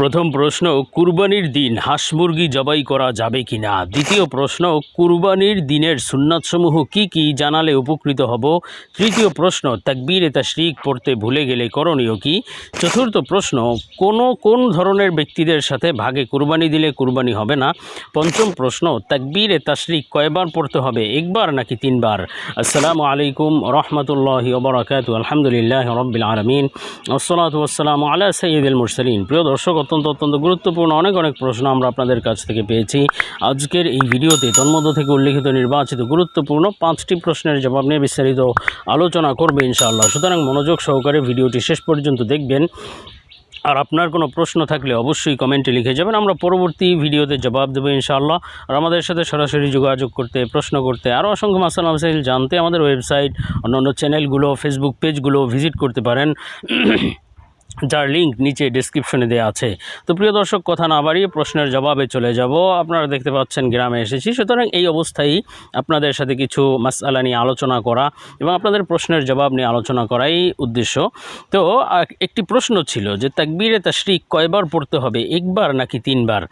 প্রথম প্রশ্ন, কুরবানির দিন হাঁস মুরগি জবাই করা যাবে কি না দ্বিতীয় প্রশ্ন, কুরবানির দিনের সুন্নাতসমূহ কি কি জানালে উপকৃত হব? তৃতীয় প্রশ্ন, তাকবীরে তাশরিক পড়তে ভুলে গেলে করণীয় কি? চতুর্থ প্রশ্ন, কোন কোন ধরনের ব্যক্তিদের সাথে ভাগে কুরবানি দিলে কুরবানি হবে না? পঞ্চম প্রশ্ন, তাকবীরে তাশরিক কয়বার পড়তে হবে, একবার নাকি তিনবার? আসসালামু আলাইকুম রহমতুল্লাহ ওবরাকাত আলহামদুলিল্লাহ রব্বিল আলমিন আসসালামু আলা সৈয়দুল মুরসালিন। প্রিয় দর্শক অত্যন্ত অত্যন্ত গুরুত্বপূর্ণ অনেক অনেক প্রশ্ন আমরা আপনাদের কাছ থেকে পেয়েছি। আজকের এই ভিডিওতে তন্মধ্য থেকে উল্লেখিত নির্বাচিত গুরুত্বপূর্ণ পাঁচটি প্রশ্নের জবাব নিয়ে বিস্তারিত আলোচনা করবে ইনশাআল্লাহ। সুতরাং মনোযোগ সহকারে ভিডিওটি শেষ পর্যন্ত দেখবেন। আর আপনার কোনো প্রশ্ন থাকলে অবশ্যই কমেন্টে লিখে যাবেন। আমরা পরবর্তী ভিডিওতে জবাব দেবো ইনশাআল্লাহ। আর আমাদের সাথে সরাসরি যোগাযোগ করতে, প্রশ্ন করতে, আরও অসংখ্য মাসাল মাসাইল জানতে আমাদের ওয়েবসাইট, অন্যান্য চ্যানেলগুলো, ফেসবুক পেজগুলো ভিজিট করতে পারেন। যার লিঙ্ক নিচে ডিসক্রিপশনে দেওয়া আছে। তো প্রিয় দর্শক, কথা না বাড়িয়ে প্রশ্নের জবাবে চলে যাব। আপনারা দেখতে পাচ্ছেন, গ্রামে এসেছি। সুতরাং এই অবস্থায় আপনাদের সাথে কিছু মাসালা নিয়ে আলোচনা করা এবং আপনাদের প্রশ্নের জবাব নিয়ে আলোচনা করাই উদ্দেশ্য। তো একটি প্রশ্ন ছিল যে, তাকবীরে তাশরিক কয়বার পড়তে হবে? একবার নাকি তিনবার?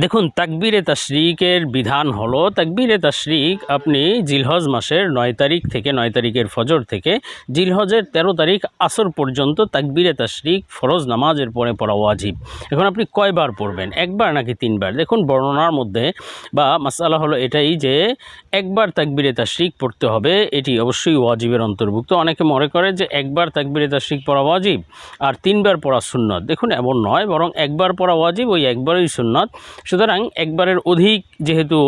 দেখুন, তাকবীরে তাশরিকের বিধান হলো, তাকবীরে তাশরিক আপনি জিলহজ মাসের নয় তারিখ থেকে নয় তারিখের ফজর থেকে জিলহজের তেরো তারিখ আসর পর্যন্ত তাকবীরে তাশরিক ফরজ নামাজের পরে পড়া ওয়াজিব। এখন আপনি কয়বার পড়বেন? একবার নাকি তিনবার? দেখুন, বর্ণনার মধ্যে বা মাসালা হলো এটাই যে একবার তাকবীরে তাশরিক পড়তে হবে, এটি অবশ্যই ওয়াজিবের অন্তর্ভুক্ত। অনেকে মনে করে যে একবার তাকবীরে তাশরিক পড়া ওয়াজিব আর তিনবার পড়া সুন্নত। দেখুন, এমন নয়, বরং একবার পড়া ওয়াজিব, ওই একবারই সুন্নত। সুতরাং একবারের অধিক যেহেতু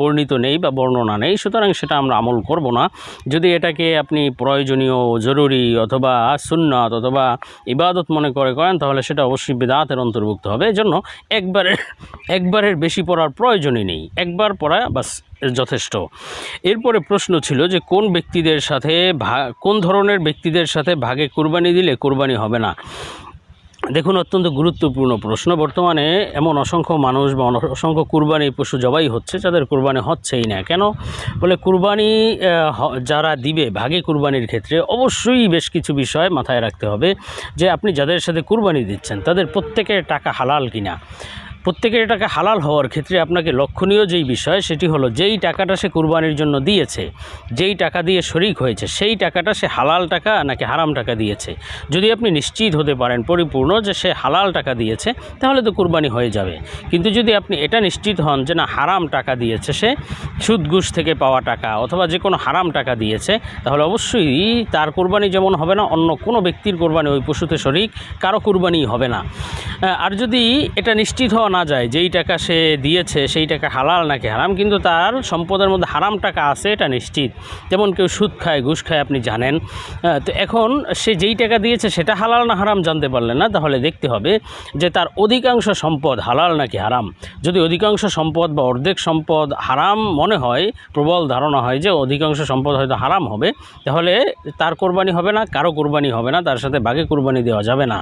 বর্ণিত নেই বা বর্ণনা নেই, সুতরাং সেটা আমরা আমল করব না। যদি এটাকে আপনি প্রয়োজনীয়, জরুরি অথবা সুন্নত অথবা ইবাদত মনে করে করেন, তাহলে সেটা অবশ্যই বেদাতের অন্তর্ভুক্ত হবে। এজন্য একবারের একবারের বেশি পড়ার প্রয়োজনই নেই। একবার পড়া বাস, যথেষ্ট। এরপরে প্রশ্ন ছিল যে কোন ব্যক্তিদের সাথে কোন ধরনের ব্যক্তিদের সাথে ভাগে কুরবানি দিলে কুরবানি হবে না? দেখুন, অত্যন্ত গুরুত্বপূর্ণ প্রশ্ন। বর্তমানে এমন অসংখ্য মানুষ বা অসংখ্য কুরবানি পশু জবাই হচ্ছে, যাদের কুরবানি হচ্ছেই না। কেন? বলে কুরবানি যারা দিবে ভাগে কুরবানির ক্ষেত্রে অবশ্যই বেশ কিছু বিষয় মাথায় রাখতে হবে যে, আপনি যাদের সাথে কুরবানি দিচ্ছেন, তাদের প্রত্যেকের টাকা হালাল কিনা। প্রত্যেকের টাকা হালাল হওয়ার ক্ষেত্রে আপনাকে লক্ষণীয় যেই বিষয় সেটি হলো যেই টাকাটা সে কুরবানির জন্য দিয়েছে, যেই টাকা দিয়ে শরিক হয়েছে, সেই টাকাটা সে হালাল টাকা নাকি হারাম টাকা দিয়েছে। যদি আপনি নিশ্চিত হতে পারেন, পরিপূর্ণ যে সে হালাল টাকা দিয়েছে, তাহলে তো কুরবানি হয়ে যাবে। কিন্তু যদি আপনি এটা নিশ্চিত হন যে না, হারাম টাকা দিয়েছে সে, সুদ ঘুষ থেকে পাওয়া টাকা অথবা যে কোনো হারাম টাকা দিয়েছে, তাহলে অবশ্যই তার কোরবানি যেমন হবে না, অন্য কোনো ব্যক্তির কোরবানি ওই পশুতে শরিক, কারও কোরবানি হবে না। আর যদি এটা নিশ্চিত হওয়া না যায়, যেই টাকা সে দিয়েছে সেই টাকা হালাল নাকি হারাম? কিন্তু তার সম্পদের মধ্যে হারাম টাকা আছে, এটা নিশ্চিত। যেমন কেউ সুদ খায়, ঘুষ খায়, আপনি জানেন। তো এখন সে যেই টাকা দিয়েছে সেটা হালাল না হারাম জানতে পারলেন না? তাহলে দেখতে হবে যে তার অধিকাংশ সম্পদ হালাল নাকি হারাম? যদি অধিকাংশ সম্পদ বা অর্ধেক সম্পদ হারাম মনে হয়, প্রবল ধারণা হয় যে অধিকাংশ সম্পদ হয়তো হারাম হবে, তাহলে তার কোরবানি হবে না, কারও কোরবানি হবে না, তার সাথে বাঘে কোরবানি দেওয়া যাবে না।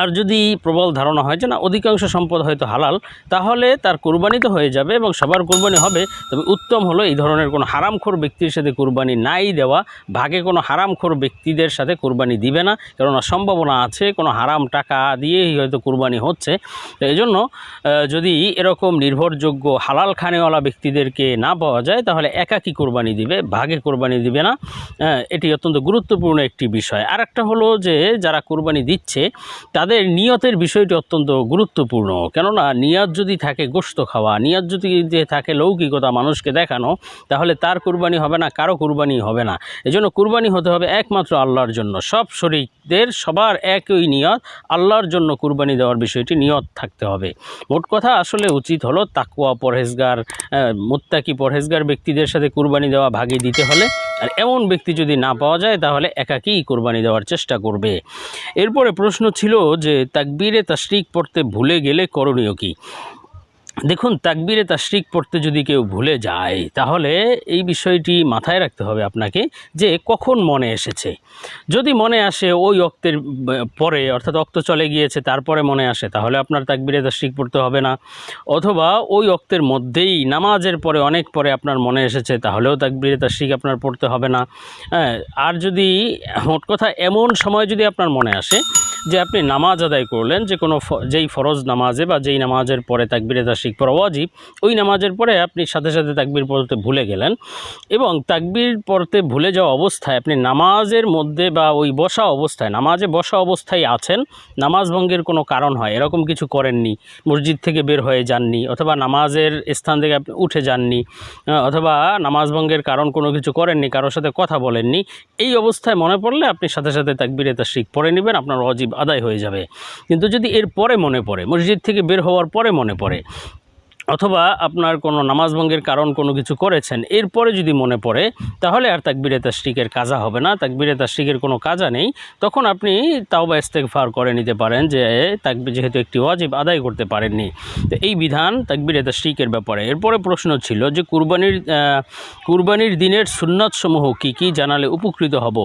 আর যদি প্রবল ধারণা হয় যে না, অধিকাংশ সম্পদ হয়তো হালাল, তাহলে তার কোরবানি তো হয়ে যাবে এবং সবার কোরবানি হবে। তবে উত্তম হলো এই ধরনের কোনো হারামখোর ব্যক্তির সাথে কোরবানি নাই দেওয়া। ভাগে কোনো হারামখোর ব্যক্তিদের সাথে কোরবানি দিবে না কেননা সম্ভাবনা আছে, কোনো হারাম টাকা দিয়েই হয়তো কোরবানি হচ্ছে। তো এই জন্য যদি এরকম নির্ভরযোগ্য হালাল খানেওয়ালা ব্যক্তিদেরকে না পাওয়া যায়, তাহলে একাকী কোরবানি দিবে, ভাগে কোরবানি দিবে না। এটি অত্যন্ত গুরুত্বপূর্ণ একটি বিষয়। আর একটা হলো যে, যারা কোরবানি দিচ্ছে, তাদের নিয়তের বিষয়টি অত্যন্ত গুরুত্বপূর্ণ। কেননা নিয়ত যদি থাকে গোস্ত খাওয়া, নিয়ত যদি থাকে লৌকিকতা মানুষকে দেখানো, তাহলে তার কুরবানি হবে না, কারও কুরবানি হবে না। এজন্য কুরবানি হতে হবে একমাত্র আল্লাহর জন্য। সব শরিকদের সবার একই নিয়ত, আল্লাহর জন্য কুরবানি দেওয়ার বিষয়টি নিয়ত থাকতে হবে। মোট কথা আসলে উচিত হলো তাকুয়া পরহেজগার মুত্তাকি পরহেজগার ব্যক্তিদের সাথে কুরবানি দেওয়া ভাগে দিতে হলে আর এমন ব্যক্তি যদি না পাওয়া যায়, তাহলে একাকী কোরবানি দেওয়ার চেষ্টা করবে। এরপরে প্রশ্ন ছিল যে, তাকবীরে তাশরিক পড়তে ভুলে গেলে করণীয় কি? দেখুন, তাকবীরে তাশরিক পড়তে যদি কেউ ভুলে যায়, তাহলে এই বিষয়টি মাথায় রাখতে হবে আপনাকে যে কখন মনে এসেছে। যদি মনে আসে ওই অক্তের পরে, অর্থাৎ অক্ত চলে গিয়েছে, তারপরে মনে আসে, তাহলে আপনার তাকবীরে তাশরিক পড়তে হবে না। অথবা ওই অক্তের মধ্যেই, নামাজের পরে, অনেক পরে আপনার মনে এসেছে, তাহলেও তাকবীরে তাশরিক আপনার পড়তে হবে না। হ্যাঁ আর যদি মোট কথা এমন সময় যদি আপনার মনে আসে যে আপনি নামাজ আদায় করলেন, যে কোনো যেই ফরজ নামাজে বা যেই নামাজের পরে তাকবিরে তাশরিক পড়া ওয়াজিব, ওই নামাজের পরে আপনি সাথে সাথে তাকবির পড়তে ভুলে গেলেন এবং তাকবির পড়তে ভুলে যাওয়া অবস্থায় আপনি নামাজের মধ্যে বা ওই বসা অবস্থায়, নামাজে বসা অবস্থায় আছেন, নামাজ ভঙ্গের কোনো কারণ হয়, এরকম কিছু করেননি, মসজিদ থেকে বের হয়ে যাননি অথবা নামাজের স্থান থেকে আপনি উঠে যাননি অথবা নামাজ ভঙ্গের কারণ কোনো কিছু করেননি, কারোর সাথে কথা বলেননি, এই অবস্থায় মনে পড়লে আপনি সাথে সাথে তাকবিরে তাশরিক পড়ে নেবেন, আপনার অজীব আদায় হয়ে যাবে। কিন্তু যদি এর পরে মনে পড়ে, মসজিদ থেকে বের হওয়ার পরে মনে পড়ে, অথবা আপনার কোনো নামাজ ভঙ্গের কারণ কোনো কিছু করেছেন এরপরে যদি মনে পড়ে, তাহলে আর তাকবিরে তাশরিকের কাজা হবে না, তাকবিরে তাশরিকের কোনো কাজা নেই, তখন আপনি তাও বা ইস্তেগফার করে নিতে পারেন যে, তাকবির যেহেতু একটি ওয়াজিব আদায় করতে পারেননি। তো এই বিধান তাকবিরে তাশরিকের ব্যাপারে। এরপরে প্রশ্ন ছিল যে, কুরবানির কুরবানির দিনের সুন্নতসমূহ কী কী জানালে উপকৃত হব?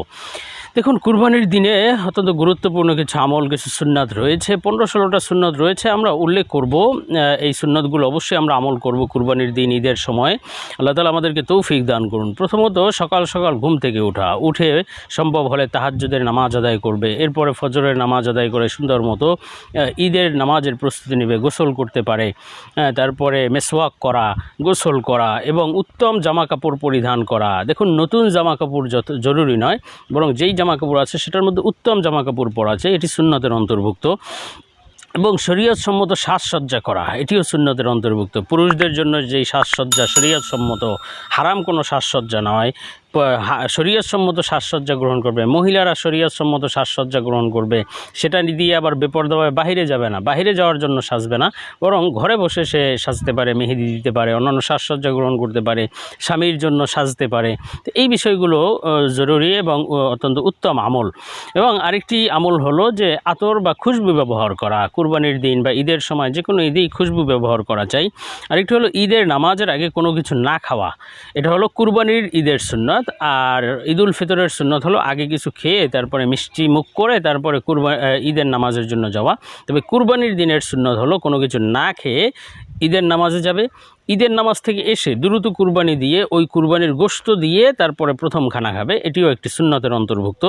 দেখুন, কুরবানির দিনে অত্যন্ত গুরুত্বপূর্ণ কিছু আমল, কিছু সুন্নাত রয়েছে। পনেরো, ষোলোটা সুন্নত রয়েছে। আমরা উল্লেখ করব এই সুন্নতগুলো অবশ্যই আমরা আমল করব কুরবানির দিন, ঈদের সময়। আল্লাহ তালা আমাদেরকে তৌফিক দান করুন। প্রথমত, সকাল সকাল ঘুম থেকে ওঠা। উঠে সম্ভব হলে তাহাজ্জুদের নামাজ আদায় করবে। এরপরে ফজরের নামাজ আদায় করে সুন্দর মতো ঈদের নামাজের প্রস্তুতি নেবে, গোসল করতে পারে। তারপরে মেসওয়াক করা, গোসল করা এবং উত্তম জামা কাপড় পরিধান করা। দেখুন, নতুন জামা কাপড় যত জরুরি নয়, বরং যেই জামা কাপড় আছে, সেটার মধ্যে উত্তম জামা কাপড় পরা আছে, এটি সুন্নতের অন্তর্ভুক্ত। এবং শরীয়তসম্মত সাজসজ্জা করা, এটিও সুন্নতের অন্তর্ভুক্ত। পুরুষদের জন্য যেই সাজসজ্জা, শরীয়তসম্মত হারাম কোনো সাজসজ্জা নয়। প- হা- শরীয়ত সম্মত সাজসজ্জা গ্রহণ করবে। মহিলারা শরীয়ত সম্মত সাজসজ্জা গ্রহণ করবে। সেটা দিয়ে আবার বেপরদাভাবে বাহিরে যাবে না। বাহিরে যাওয়ার জন্য সাজবে না। বরং ঘরে বসে সে সাজতে পারে, মেহেদি দিতে পারে, অন্যান্য সাজসজ্জা গ্রহণ করতে পারে, স্বামীর জন্য সাজতে পারে। তো এই বিষয়গুলো জরুরি এবং অত্যন্ত উত্তম আমল। এবং আরেকটি আমল হলো যে আতর বা খুশবু ব্যবহার করা, কুরবানির দিন বা ঈদের সময় যে কোনো ঈদেই খুশবু ব্যবহার করা চাই আরেকটি হলো ঈদের নামাজের আগে কোনো কিছু না খাওয়া। এটা হলো কুরবানির ঈদের সুন্নত। আর ঈদুল ফিতরের সুন্নত হলো আগে কিছু খেয়ে তারপরে মিষ্টি মুখ করে তারপরে কুরবা ঈদের নামাজের জন্য যাওয়া। তবে কুরবানির দিনের সুন্নত হলো কোনো কিছু না খেয়ে ঈদের নামাজে যাবে। ঈদের নামাজ থেকে এসে দ্রুত কুরবানি দিয়ে, ওই কুরবানির গোশত দিয়ে তারপরে প্রথম খানা খাবে, এটিও একটি সুন্নতের অন্তর্ভুক্ত।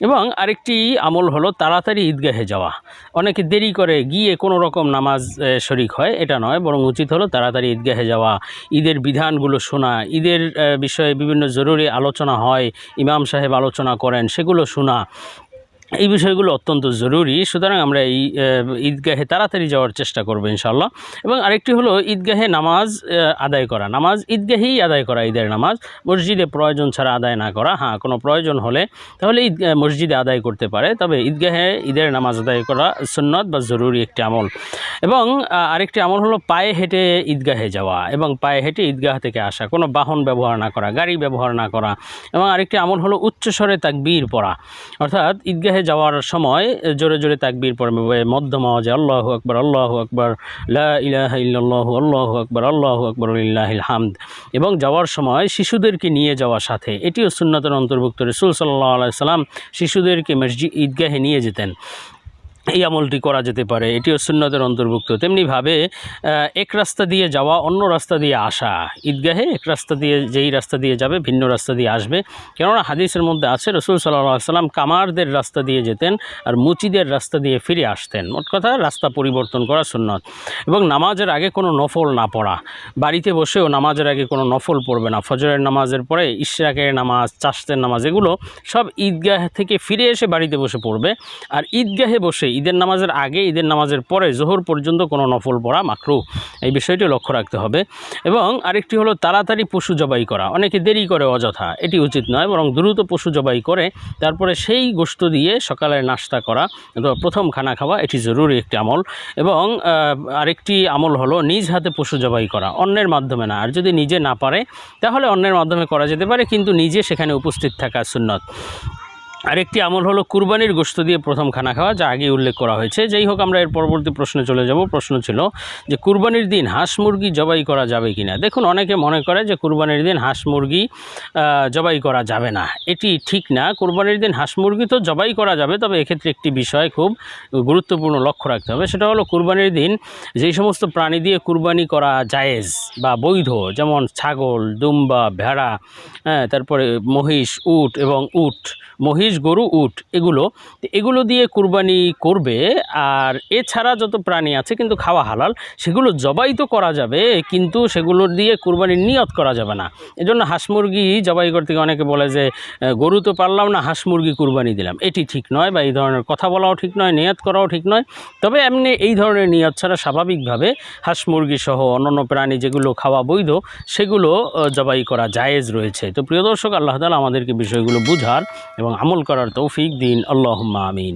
এবং আরেকটি আমল হলো তাড়াতাড়ি ঈদগাহে যাওয়া। অনেকে দেরি করে গিয়ে কোনো রকম নামাজ শরিক হয়, এটা নয়, বরং উচিত হলো তাড়াতাড়ি ঈদগাহে যাওয়া, ঈদের বিধানগুলো শোনা, ঈদের বিষয়ে বিভিন্ন জরুরি আলোচনা হয়, ইমাম সাহেব আলোচনা করেন, সেগুলো শোনা। এই বিষয়গুলো অত্যন্ত জরুরি। সুতরাং আমরা এই ঈদগাহে তাড়াতাড়ি যাওয়ার চেষ্টা করব ইনশাল্লাহ এবং আরেকটি হলো ঈদগাহে নামাজ আদায় করা। নামাজ ঈদগাহেই আদায় করা, ঈদের নামাজ। মসজিদে প্রয়োজন ছাড়া আদায় না করা। হ্যাঁ কোনো প্রয়োজন হলে তাহলে ঈদ মসজিদে আদায় করতে পারে। তবে ঈদগাহে ঈদের নামাজ আদায় করা সুন্নত বা জরুরি একটি আমল। এবং আরেকটি আমল হলো পায়ে হেঁটে ঈদগাহে যাওয়া। এবং পায়ে হেঁটে ঈদগাহ থেকে আসা। কোনো বাহন ব্যবহার না করা, গাড়ি ব্যবহার না করা। এবং আরেকটি আমল হলো উচ্চস্বরে তাকবীর পড়া। অর্থাৎ ঈদগাহে যাওয়ার সময় জোরে জোরে তাকবির পড়বে। মধ্যম আওয়াজে আল্লাহ আকবর আল্লাহ আকবর ইলাহা আল্লাহ আকবর আল্লাহ আকবর লিল্লাহিল হামদ। এবং যাওয়ার সময় শিশুদেরকে নিয়ে যাওয়ার সাথে। এটিও সুন্নাতের অন্তর্ভুক্ত। রসুল সাল্লাহ আলাইসাল্লাম শিশুদেরকে মসজিদ ঈদগাহে নিয়ে যেতেন। এই আমলটি করা যেতে পারে। এটিও সুন্নতের অন্তর্ভুক্ত। তেমনিভাবে এক রাস্তা দিয়ে যাওয়া, অন্য রাস্তা দিয়ে আসা। ঈদগাহে এক রাস্তা দিয়ে, যেই রাস্তা দিয়ে যাবে, ভিন্ন রাস্তা দিয়ে আসবে। কেননা হাদিসের মধ্যে আছে, রসুল সাল্লাহ সাল্লাম কামারদের রাস্তা দিয়ে যেতেন আর মুচিদের রাস্তা দিয়ে ফিরে আসতেন। মোট কথা, রাস্তা পরিবর্তন করা সুন্নত। এবং নামাজের আগে কোনো নফল না পড়া। বাড়িতে বসেও নামাজের আগে কোনো নফল পড়বে না। ফজরের নামাজের পরে ইশরাকের নামাজ চাষতের নামাজ, এগুলো সব ঈদগাহ থেকে ফিরে এসে বাড়িতে বসে পড়বে। আর ঈদগাহে বসে ঈদের নামাজের আগে, ঈদের নামাজের পরে জোহর পর্যন্ত কোনো নফল পড়া মাকরু। এই বিষয়টি লক্ষ্য রাখতে হবে। এবং আরেকটি হলো তাড়াতাড়ি পশু জবাই করা। অনেকে দেরি করে অযথা। এটি উচিত নয়, বরং দ্রুত পশু জবাই করে, তারপরে সেই গোশত দিয়ে সকালে নাস্তা করা অথবা প্রথম খানা খাওয়া, এটি জরুরি একটি আমল। এবং আরেকটি আমল হলো নিজ হাতে পশু জবাই করা, অন্যের মাধ্যমে না। আর যদি নিজে না পারে, তাহলে অন্যের মাধ্যমে করা যেতে পারে, কিন্তু নিজে সেখানে উপস্থিত থাকা সুন্নত। আরেকটি আমল হলো কুরবানির গোস্ত দিয়ে প্রথম খানা খাওয়া, যা আগে উল্লেখ করা হয়েছে। যাই হোক, আমরা এর পরবর্তী প্রশ্নে চলে যাব। প্রশ্ন ছিল যে, কুরবানির দিন হাঁস মুরগি জবাই করা যাবে কি না দেখুন, অনেকে মনে করে যে, কুরবানির দিন হাঁস মুরগি জবাই করা যাবে না। এটি ঠিক না। কুরবানির দিন হাঁস মুরগি তো জবাই করা যাবে, তবে এক্ষেত্রে একটি বিষয় খুব গুরুত্বপূর্ণ লক্ষ্য রাখতে হবে। সেটা হলো, কুরবানির দিন যেই সমস্ত প্রাণী দিয়ে কুরবানি করা জায়েজ বা বৈধ, যেমন ছাগল, দুম্বা, ভেড়া হ্যাঁ তারপরে মহিষ, উট এবং উট, মহিষ মহিষ গরু, উট, এগুলো এগুলো দিয়ে কুরবানি করবে। আর এছাড়া যত প্রাণী আছে কিন্তু খাওয়া হালাল, সেগুলো জবাই তো করা যাবে, কিন্তু সেগুলো দিয়ে কুরবানির নিয়ত করা যাবে না। এজন্য হাঁস মুরগি জবাই করতে অনেকে বলে যে গরু তো পারলাম না, হাঁস মুরগি কুরবানি দিলাম। এটি ঠিক নয় বা এই ধরনের কথা বলাও ঠিক নয়, নিয়ত করাও ঠিক নয়। তবে এমনি এই ধরনের নিয়ত ছাড়া স্বাভাবিকভাবে হাঁস মুরগি সহ অন্যান্য প্রাণী যেগুলো খাওয়া বৈধ, সেগুলো জবাই করা জায়েজ রয়েছে। তো প্রিয় দর্শক, আল্লাহ তালা আমাদেরকে বিষয়গুলো বুঝার এবং আমল করার তৌফিক দিন। আল্লাহ আমিন।